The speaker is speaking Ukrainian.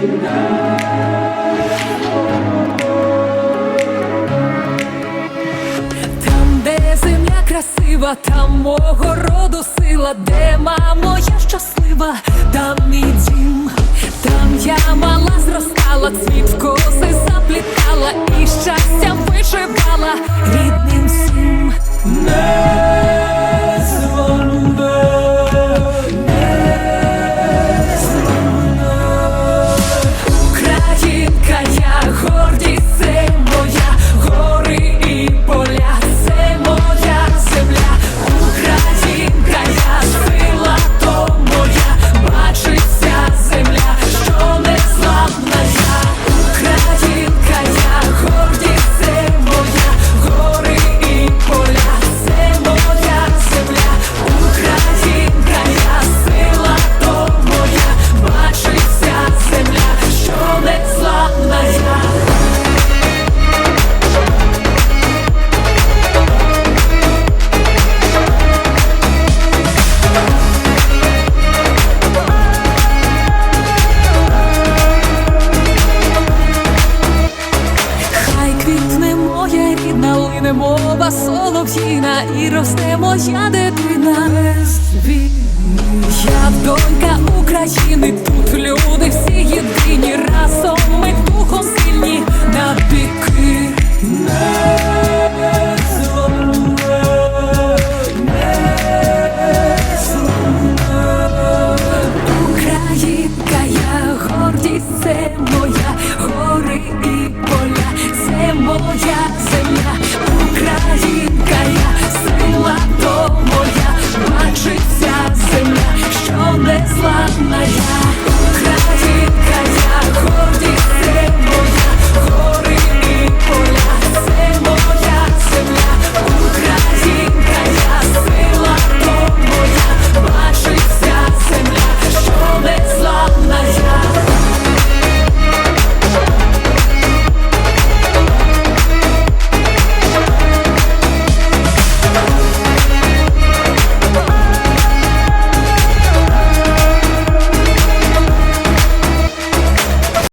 Там, де земля красива, там мого роду сила, де мамо, я щаслива, там мій дім, там я мала зростала, цвіт мова солов'їна і росте моя дитина. Я донька України, тут люди всі єдині разом. моя.